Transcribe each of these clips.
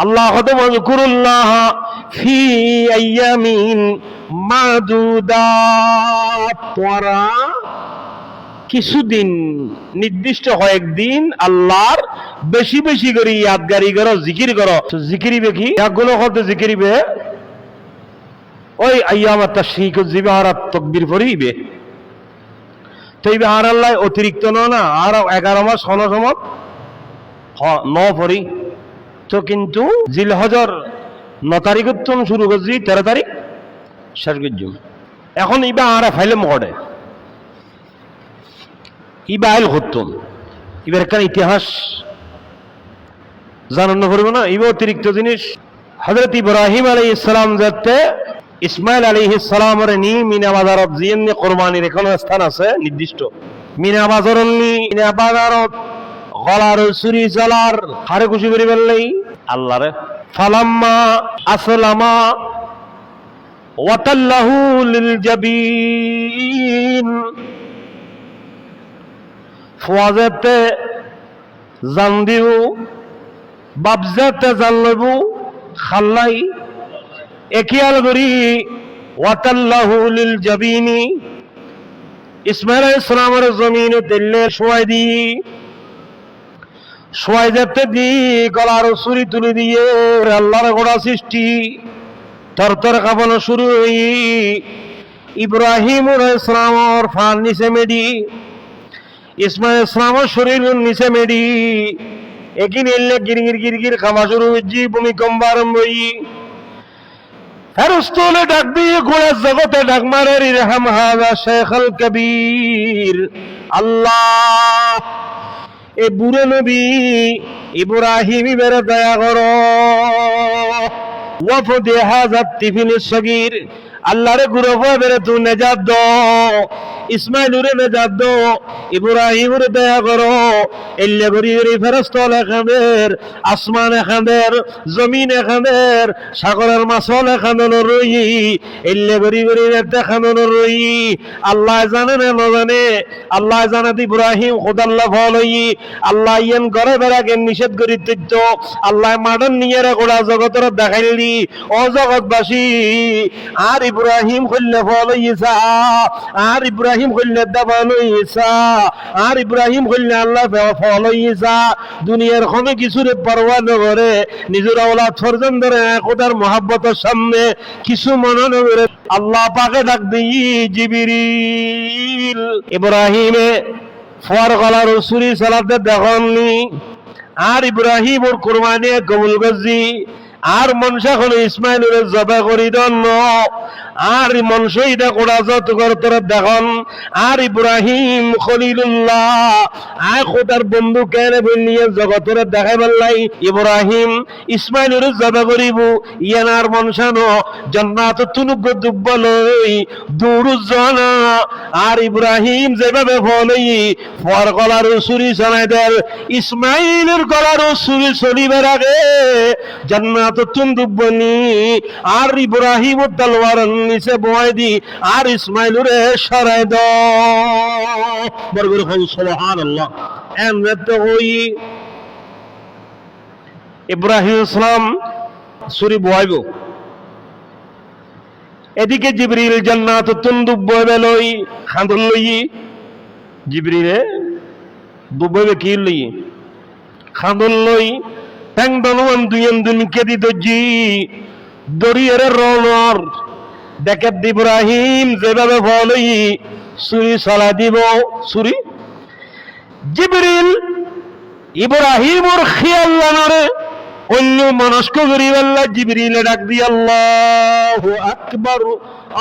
আল্লাহ কত মজকুরুল্লাহ ফি আইয়ামিন মাদুদাত পরা কিছুদিন নির্দিষ্ট কয়েকদিন আল্লাহর বেশি বেশি করে ইয়াদগারি করো, জিকির করো। জিকিরিবে কি? একগুলো হতে জিকিরিবে? ওই আইয়ামাত তাশরিক জিবাহারাত তকবীর পড়িবে। তো এই আর আল্লাহ অতিরিক্ত ন না, আর এগারো মাস হন সমত ন পড়ি। তো কিন্তু জিলহজর ন তারিখ তো শুরু করছি, তেরো তারিখ, শেষ করছি। এখন ইবা আর ফাইলে মহড়ে ইবা আইল করতুম এবার একটা ইতিহাস জানানো করব না, ইবা অতিরিক্ত জিনিস। হজরত ইব্রাহিম আলী ইসলাম যাতে ইসমাইল আলী ইসলামর নি মিনা বাজারত কোরবানির এখনও স্থান আছে, নির্দিষ্ট। মিনা বাজারত মিনা গলার চুরি জলার হারে খুশি করি ফেললেই আল্লাহরে ফালাম্মা আসলামা ওয়াতাল্লাহু লিল জাবিন। ফোয়াজেতে জান দিও বাবজাতে জান লবু খাল্লাই একিয়াল করি, ওয়াতাল্লাহু লিল জাবিনি। ইসমাইল ইসলামের জমিন তেলে শোয়াই দি শোয়াই যেতে দি গলার সুরি তুলে দিয়ে আল্লাহর গোড়া সৃষ্টি। তর তর কাঁপানো শুরু হই। ইব্রাহিম ইসলামর ফান নিচে মেডি ইসমাইল ইসলামর শরীর নিচে মেডি একিন এলে গিরগির গিরগির খাওয়া শুরু হয়েছি ভূমিকম্প আরম্ভ হই। ফেরস্তলে ডাক দিয়ে গোড়ার জগতে ডাক মারে, রিরহাম হাজা শেখল কবির। আল্লাহ এ বুড়ো নবী ইব্রাহিম ইবের দয়া করো। ওয়াফদে হাজার টিফিনের সগির আল্লাহরে গুরু বেড়ে তু নেজাত দো, ইসমাইলুরে নেজাত দো, ইব্রাহিমরে দয়া করো, এল্লে গরি গরি ফেরস্তল এখানের আসমান এখানের জমিন এখানের সাগরের মাছল এখানো রই, এল্লে গরি গরি দেখানো রই। আল্লাহ জানে না জানে, আল্লাহ জানাত ইব্রাহিম খোদাল্লাহ ফলই আল্লাহ ইয়েন ঘরে বেড়াকে নিষেধ করি তৈত্য, আল্লাহ মাডন নিয়ে গোড়া জগতের দেখাইলি ও জগৎবাসী আর ইব্রাহিম খুললে ফল ইসা আর ইব্রাহিম খুললে দেবান ইসা আর ইব্রাহিম খুললে আল্লাহ ফল ইসা দুনিয়ার কোনো কিছুর পরোয়া নগরে নিজের ওলাদ ফরজন ধরে একতার মহাব্বতের সামনে কিছু মনে নগরে আল্লাহ পাকে ডাক দিই জিবিরিল। ইব্রাহিমে ফর গলার সুরি সালাতে দেখননি। আর ইব্রাহিম ওর কোরবানি কবুল গজি। আর মনসা হলো ইসমাইলের জবা করি দন্ন আর মনস এটা কোড়া যত তোর দেখন। আর ইব্রাহিম খলিলুল্লাহ আর খোদার বন্ধু কেন বললিয়ে জগতর দেখাই বললাই ইব্রাহিম ইসমাইলের জবা করিব। ইয়ানার মনসানো জন্নাত তুনুগ্য দুব্বলই দূর জনা। আর ইব্রাহিম যেভাবে ফলই ফর গলার সুরি শোনাই দেয় ইসমাইলের গলার সুরি চলিবার আগে জান্নাত তুন দুব্বনি। আর ইব্রাহিম তলোয়ার নিচে বয় দি। আর ইসমাইলুরে সরাই দ। বরগুর খান সুবহানাল্লাহ। এমনে তো হই। ইব্রাহিম ইসলাম সুরি বয়াইব এদিকে জিবরিল জান্নাত তুন দুব্ববে লই খান্দল লই। জিবরিলে দুব্ববে কি লই? খান্দল লই। দনওয়ান দুইয়েন দুনিকে দি দজি দরিয়ারে রনর দেখে ইব্রাহিম, যেভাবে ফলই সুরি চলা দিব। সুরি জিবরিল ইব্রাহিম ওর খেয়াল জানারে অন্য মনস্ক করি আল্লাহ, জিবরিলে ডাক দি, আল্লাহ আকবর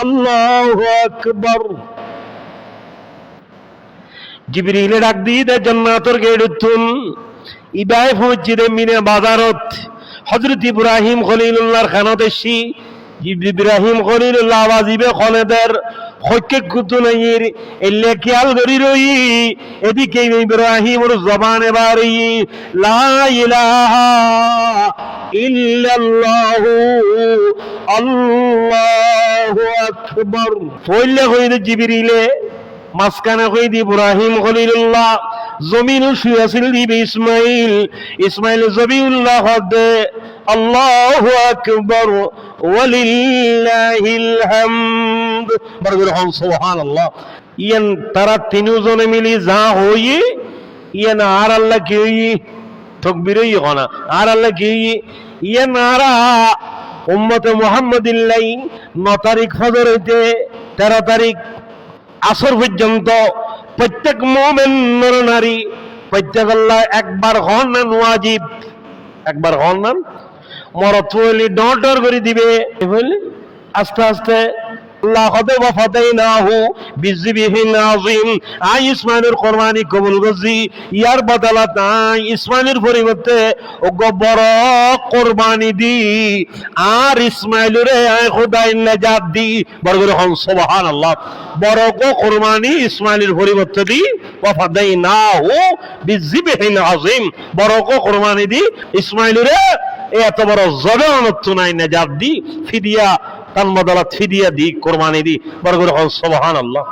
আল্লাহ আকবর। জিবরিলে ডাক দি, দে জান্নাতর গেট উত্তুন ইবাই পৌঁছিদে মিনে বাজারত। হজরত ইব্রাহিম খলিলুল্লাহর এসি ইব্রাহিম খলিলুল্লাহ আওয়াজিবে খনেদের হইকে কুতু নাইর, এলে খেয়াল করি রই। এদিকে ইব্রাহিমর জবান এবারই। লা ইলাহা ইল্লাল্লাহু আল্লাহু আকবার। ইব্রাহিম খলিলুল্লাহ। জমিন শুয়াছিল দিবে ইসমাইল। ইসমাইল জবিউল্লাহ দে, আল্লাহু আকবার, ওয়ালিল্লাহিল হামদ। বরগুর হন, সুবহানাল্লাহ। ইয়ান তারা তিনজনে মিলি যা হই, ইয়ান আর আল্লাহ কি হই? তকবীরই হনা আর আল্লাহ কি ইয়ান আরা উম্মতে মুহাম্মদিল্লাই ন তারিখ ফজর হইতে তেরো তারিখ আসর পর্যন্ত প্রত্যেক মোমেন নর নারী প্রত্যেক আল্লাহ একবার হন না ওয়াজিব? একবার হন না। মরত হইলে ডর করে দিবে। বুঝলি আস্তে আস্তে না হু বিজিবিহিন আজিম আই ইসমাইলের কোরবানি কবুল করছি। ইয়ার বদলাত আই ইসমাইলের পরিবর্তে ওগো বড় কোরবানি দি। আর ইসমাইলরে আই খুদাই নাজাত দি। বড় করে হন, সুবহানাল্লাহ। বড় গো কোরবানি ইসমাইলের পরিবর্তে দি। ওয়াফাদাই না হু বিজিবিহিন আজিম বড় গো কোরবানি দি ইসমাইলরে। এত বড় জগনত নাই নাজাত দি। ফিদিয়া তার বদলা ছিদিয়া দি কোরবানি দি বড় করে হন সুবহানাল্লাহ।